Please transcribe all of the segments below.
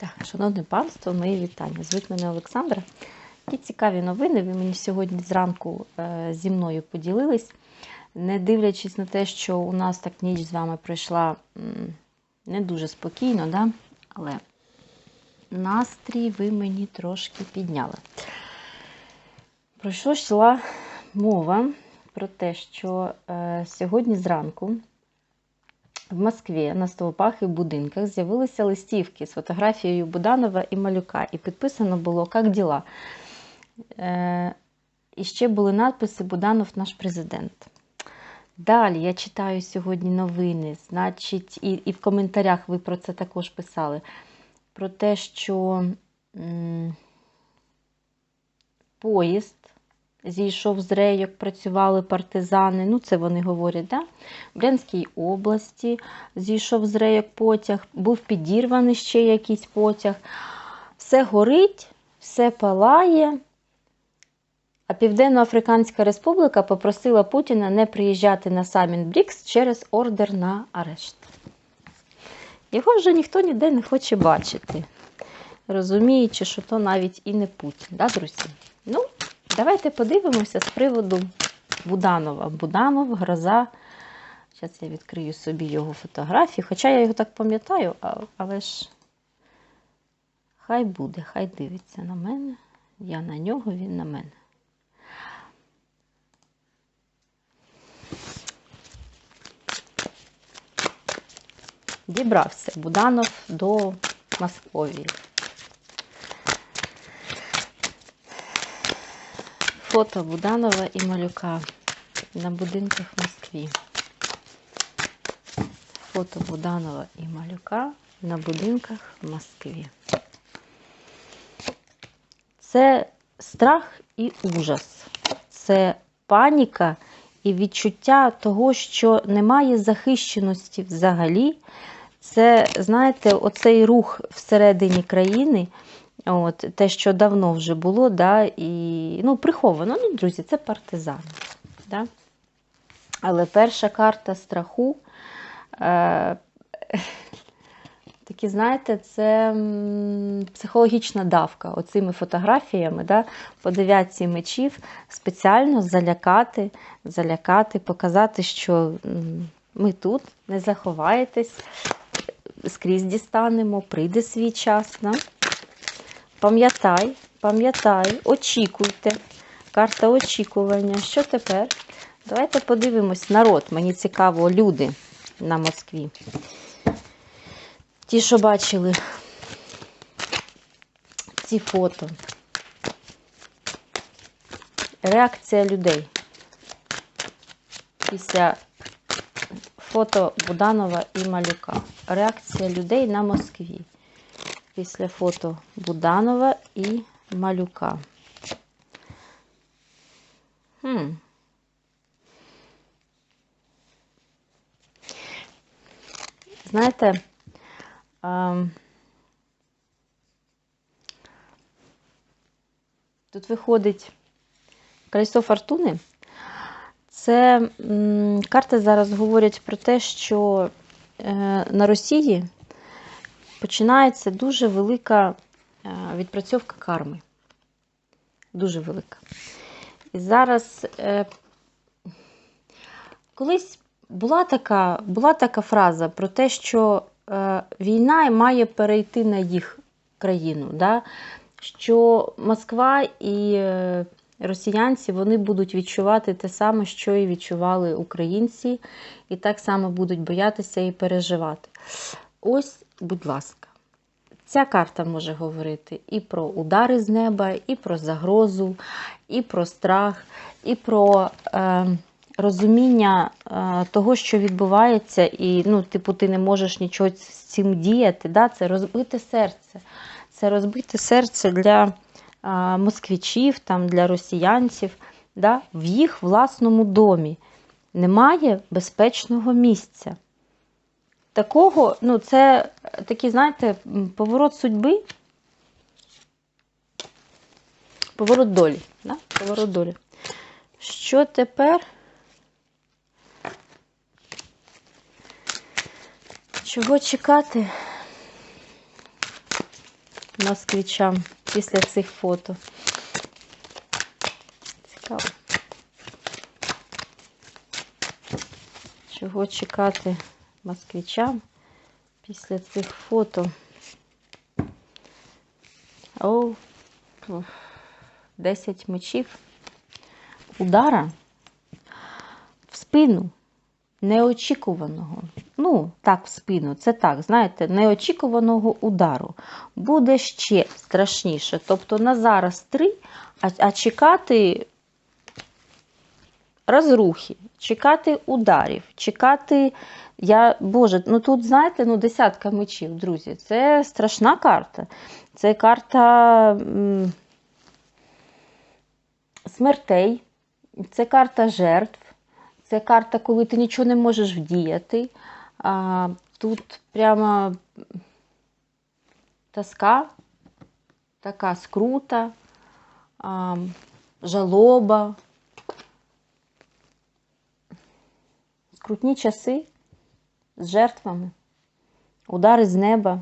Так, шановне панство, мої вітання. Звуть мене Олександра. Які цікаві новини ви мені сьогодні зранку е, зі мною поділились. Не дивлячись на те, що у нас так ніч з вами пройшла не дуже спокійно, да? але настрій ви мені трошки підняли. Про що йшла мова? Про те, що е, сьогодні зранку в Москві на стовпах і будинках з'явилися листівки з фотографією Буданова і Малюка, і підписано було «Как діла?». Е, і ще були надписи Буданов наш президент. Далі я читаю сьогодні новини, значить, і, і в коментарях ви про це також писали. Про те, що м, поїзд зійшов з рейок, працювали партизани. Ну, це вони говорять, да? в Брянській області зійшов з рейок потяг, був підірваний ще якийсь потяг. Все горить, все палає. А Південно-Африканська Республіка попросила Путіна не приїжджати на саміт БРІКС через ордер на арешт. Його вже ніхто ніде не хоче бачити, розуміючи, що то навіть і не Путін, да, друзі? Ну, давайте подивимося з приводу Буданова. Буданов, гроза. Зараз я відкрию собі його фотографію. Хоча я його так пам'ятаю, але ж хай буде, хай дивиться на мене. Я на нього, він на мене. Дібрався Буданов до Московії. Фото Буданова і Малюка на будинках в Москві. Фото Буданова і Малюка на будинках в Москві. Це страх і ужас. Це паніка і відчуття того, що немає захищеності взагалі. Це, знаєте, оцей рух всередині країни, от, те, що давно вже було, да, і ну, приховано. Ну, друзі, це партизани. Да? Але перша карта страху. Е, Такі, знаєте, це психологічна давка оцими фотографіями, да, по дев'ятці мечів спеціально залякати, залякати, показати, що ми тут, не заховаєтесь, скрізь дістанемо, прийде свій час. Да? Пам'ятай, пам'ятай, очікуйте. Карта очікування. Що тепер? Давайте подивимось народ. Мені цікаво, люди на Москві. Ті, що бачили ці фото. Реакція людей. Після фото Буданова і Малюка. Реакція людей на Москві. Після фото Буданова і Малюка. Хм. Знаєте, Тут виходить колесо фортуни. Це карти зараз говорять про те, що е, на Росії починається дуже велика е, відпрацьовка карми. Дуже велика. І зараз е, колись була така, була така фраза про те, що війна має перейти на їх країну. Да? Що Москва і росіянці вони будуть відчувати те саме, що і відчували українці, і так само будуть боятися і переживати. Ось, будь ласка, ця карта може говорити і про удари з неба, і про загрозу, і про страх, і про. Е, розуміння е, того, що відбувається, і ну, типу, ти не можеш нічого з цим діяти. Да? Це розбите серце. Це розбите серце для а, москвичів, там, для росіянців, да? в їх власному домі. Немає безпечного місця. Такого, ну, це такий, знаєте, поворот судьби, поворот долі. Да? Поворот долі. Що тепер? Чого чекати? москвичам після цих фото. Цікаво. Чого чекати москвичам після цих фото? О, 10 мечів. Удара в спину неочікуваного. Ну, так, в спину, це так, знаєте, неочікуваного удару. Буде ще страшніше. Тобто на зараз три, а, а чекати розрухи, чекати ударів, чекати. Я, Боже, ну тут, знаєте, ну десятка мечів, друзі. Це страшна карта. Це карта смертей, це карта жертв, це карта, коли ти нічого не можеш вдіяти. А, Тут прямо тоска, така скрута, а, жалоба. Скрутні часи з жертвами, удари з неба.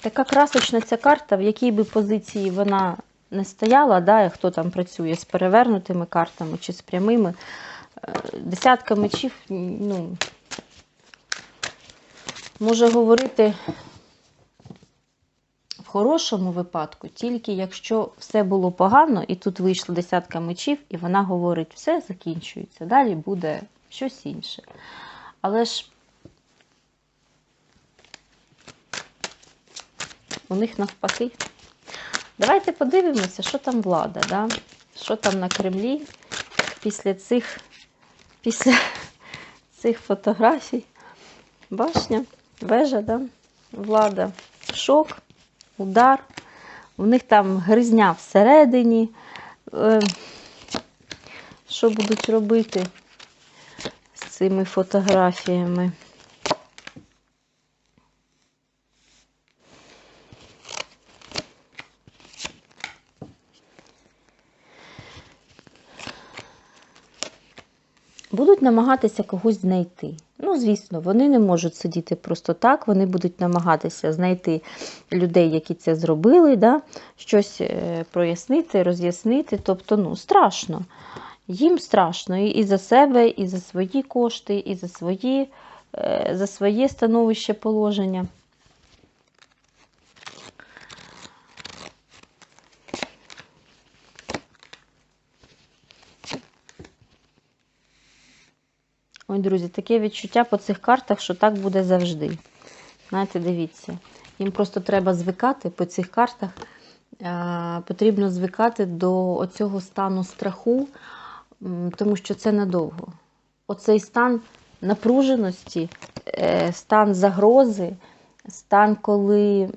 Така красочна ця карта, в якій би позиції вона не стояла, да, хто там працює з перевернутими картами чи з прямими. Е, Десятка мечів, ну, може говорити хорошому випадку, тільки якщо все було погано, і тут вийшла десятка мечів, і вона говорить, все закінчується, далі буде щось інше. Але ж у них навпаки. Давайте подивимося, що там влада, да? що там на Кремлі після цих, після цих фотографій. Башня, вежа, да? влада, шок, удар. У них там гризня всередині. Е, Що будуть робити з цими фотографіями? Будуть намагатися когось знайти. Звісно, вони не можуть сидіти просто так, вони будуть намагатися знайти людей, які це зробили, да? щось е, прояснити, роз'яснити. Тобто, ну, страшно. Їм страшно і за себе, і за свої кошти, і за, свої, е, за своє становище положення. Ой, друзі, таке відчуття по цих картах, що так буде завжди. Знаєте, дивіться. Їм просто треба звикати по цих картах. Е, потрібно звикати до цього стану страху, тому що це надовго. Оцей стан напруженості, е, стан загрози, стан, коли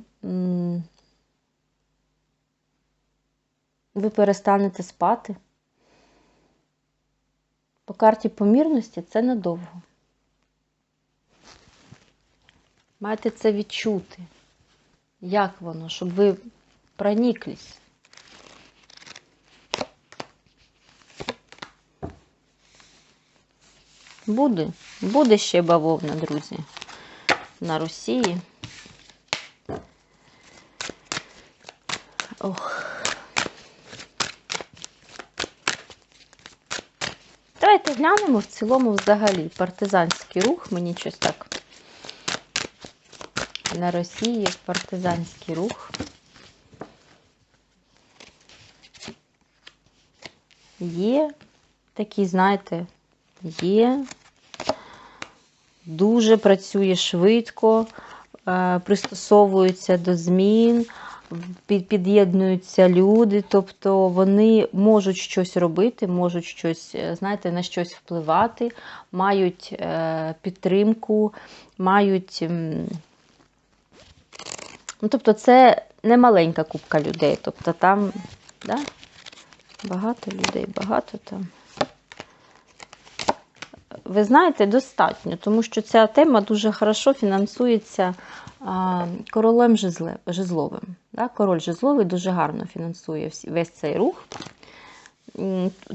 ви перестанете спати. По карті помірності це надовго. Маєте це відчути. Як воно, щоб ви проніклись. Буде, буде ще бавовна, друзі, на Росії. Ох. Давайте глянемо в цілому взагалі партизанський рух. Мені щось так на Росії партизанський рух. Є такі, знаєте, є. Дуже працює швидко, е, пристосовується до змін, під'єднуються люди, тобто вони можуть щось робити, можуть щось, е, знаєте, на щось впливати, мають е, підтримку, мають. Ну, тобто, це не маленька купка людей. Тобто там, да? багато людей, багато там. Ви знаєте, достатньо, тому що ця тема дуже хорошо фінансується королем Жезловим. Король Жезловий дуже гарно фінансує весь цей рух.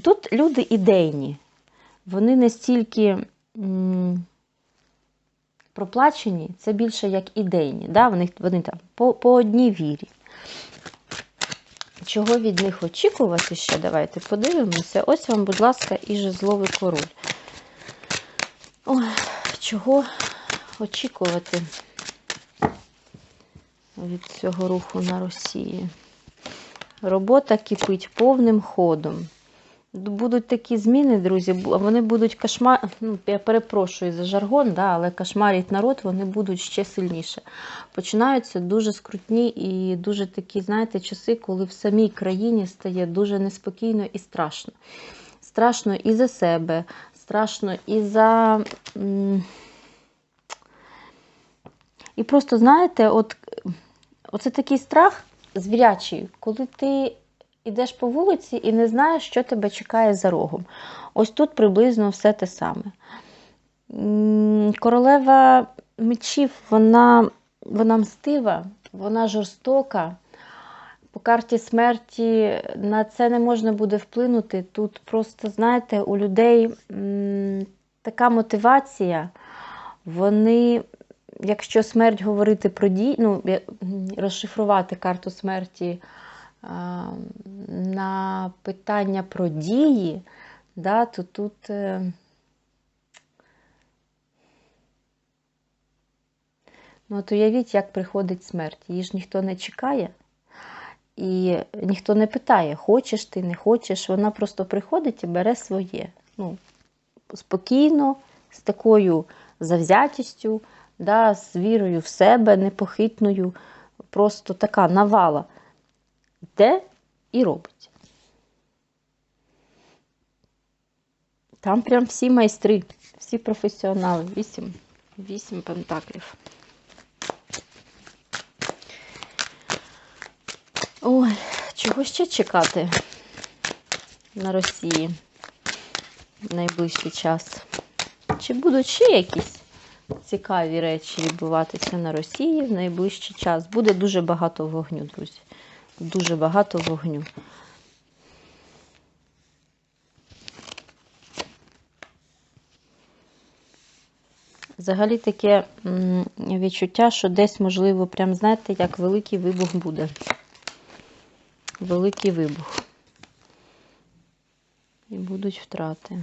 Тут люди ідейні, вони не стільки проплачені, це більше як ідейні. Вони, там по одній вірі. Чого від них очікувати ще? Давайте подивимося. Ось вам, будь ласка, і жезловий король. Ой, чого очікувати від цього руху на Росії? Робота кипить повним ходом. Будуть такі зміни, друзі, вони будуть кошмар... ну, я перепрошую за жаргон, да, але кошмарить народ, вони будуть ще сильніше. Починаються дуже скрутні і дуже такі, знаєте, часи, коли в самій країні стає дуже неспокійно і страшно. Страшно і за себе, страшно і за. І просто, знаєте, от оце такий страх звірячий, коли ти йдеш по вулиці і не знаєш, що тебе чекає за рогом. Ось тут приблизно все те саме. Королева мечів, вона, вона мстива, вона жорстока. По карті смерті на це не можна буде вплинути. Тут просто, знаєте, у людей така мотивація. Вони, якщо смерть говорити про дії, ну, розшифрувати карту смерті на питання про дії, да, то тут. е, Ну, от уявіть, як приходить смерть. Її ж ніхто не чекає. І ніхто не питає, хочеш ти, не хочеш. Вона просто приходить і бере своє. Ну, спокійно, з такою завзятістю, да, з вірою в себе, непохитною, просто така навала. Йде і робить. Там прям всі майстри, всі професіонали. Вісім, вісім пентаклів. Ой, чого ще чекати на Росії в найближчий час? Чи будуть ще якісь цікаві речі відбуватися на Росії в найближчий час? Буде дуже багато вогню, друзі. Дуже багато вогню. Взагалі таке відчуття, що десь, можливо, прям, знаєте, як великий вибух буде. Великий вибух. І будуть втрати.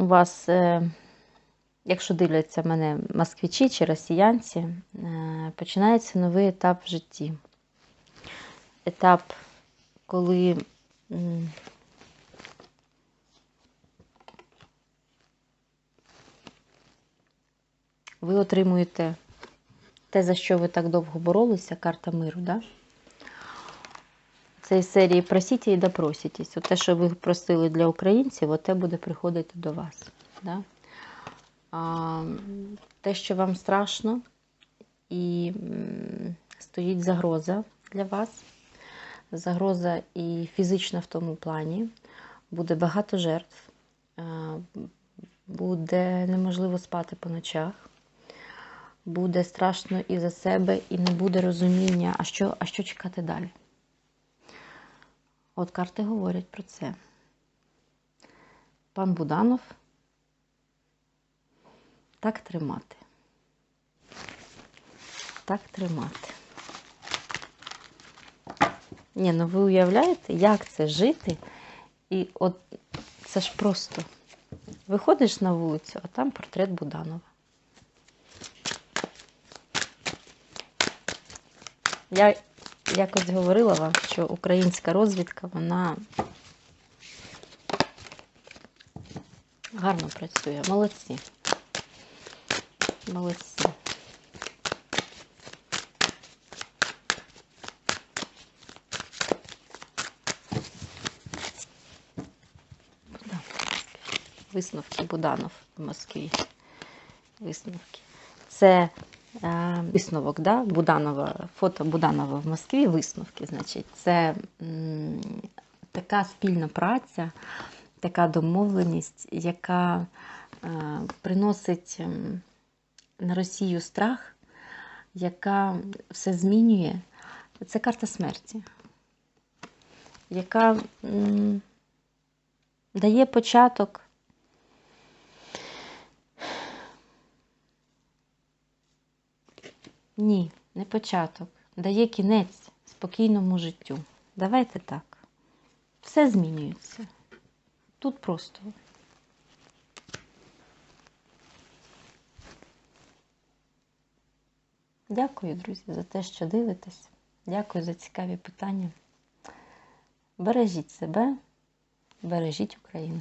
У вас, е, якщо дивляться мене москвичі чи росіянці, е, починається новий етап в житті. Етап, коли ви отримуєте те, за що ви так довго боролися, карта миру, да? Із серії просіть і допроситесь. От те, що ви просили для українців, от те буде приходити до вас. Да? Те, що вам страшно і стоїть загроза для вас, загроза і фізична в тому плані, буде багато жертв, буде неможливо спати по ночах. Буде страшно і за себе, і не буде розуміння, а що, а що чекати далі. От карти говорять про це. Пан Буданов. Так тримати. Так тримати. Ні, ну ви уявляєте, як це жити? І от це ж просто. Виходиш на вулицю, а там портрет Буданова. Я якось говорила вам, що українська розвідка, вона гарно працює. Молодці. Молодці. Висновки Буданов в Москві. Висновки. Це Е, Висновок, да? Буданова, фото Буданова в Москві, висновки, значить, це м, така спільна праця, така домовленість, яка е, приносить на Росію страх, яка все змінює. Це карта смерті, яка дає початок. Ні, не початок. Дає кінець спокійному життю. Давайте так. Все змінюється. Тут просто. Дякую, друзі, за те, що дивитесь. Дякую за цікаві питання. Бережіть себе, бережіть Україну.